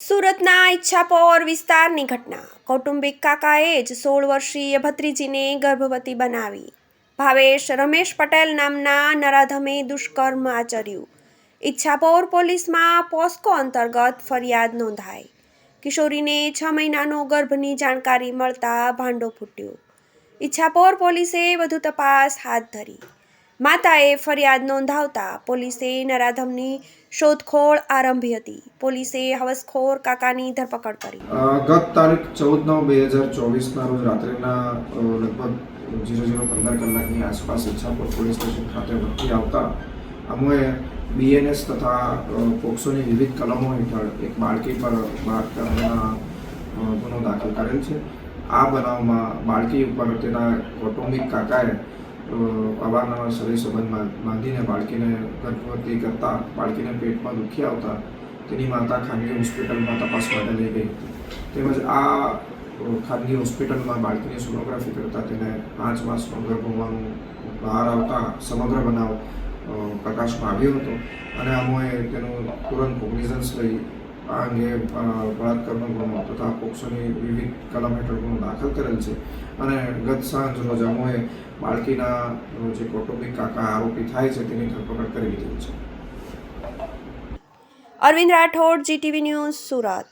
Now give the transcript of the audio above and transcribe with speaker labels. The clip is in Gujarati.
Speaker 1: સુરતના ઈચ્છાપોર વિસ્તારની ઘટના. કૌટુંબિક કાકાએ જ સોળ વર્ષીય ભત્રીજીને ગર્ભવતી બનાવી. ભાવેશ રમેશ પટેલ નામના નરાધમે દુષ્કર્મ આચર્યું. ઈચ્છાપોર પોલીસમાં પોસ્કો અંતર્ગત ફરિયાદ નોંધાઈ. કિશોરીને છ મહિનાનો ગર્ભની જાણકારી મળતા ભાંડો ફૂટ્યો. ઈચ્છાપોર પોલીસે વધુ તપાસ હાથ ધરી. માતાએ ફરિયાદ નોંધાવતા પોલીસે નરાધમની શોધખોળ આરંભી હતી. પોલીસે હવસખોર કાકાની ધરપકડ કરી.
Speaker 2: ગત તારીખ ચૌદ નવ બે હજાર ચોવીસના રોજ રાત્રિના લગભગ ઝીરો ઝીરો પંદર કલાકની આસપાસ ઈચ્છાપુર પોલીસ સ્ટેશન ખાતે ભરતી આવતા અમોએ બીએનએસ તથા પોક્સોની વિવિધ કલમો હેઠળ એક બાળકી પર બાળકના ગુનો દાખલ કરેલ છે. આ બનાવમાં બાળકી ઉપર તેના કૌટુંબિક કાકાએ અવારનવાર શરીર સંબંધ બાંધીને બાળકીને ગર્ભવતી કરતા, બાળકીને પેટમાં દુખી આવતા, તેની માતા ખાનગી હોસ્પિટલમાં તપાસ માટે લઈ ગઈ તેમજ આ ખાનગી હોસ્પિટલમાં બાળકીની સોનોગ્રાફી કરતા તેને પાંચ માસનો ગર્ભ હોવાનું બહાર આવતા સમગ્ર બનાવ પ્રકાશમાં આવ્યો હતો. અને અમોએ તેનું તુરંત કોગ્નિઝન્સ લઈ આ અંગે બળાત્કારનો ગુનો તથા પોક્સોની વિવિધ કલમ હેઠળ ગુનો દાખલ કરેલ છે. અને ગત સાંજ રોજ બાળકીના જે કૌટુંબિક કાકા આરોપી થાય છે તેની ધરપકડ કરી લીધી છે.
Speaker 1: Arvind Rathod, GTV news, Surat.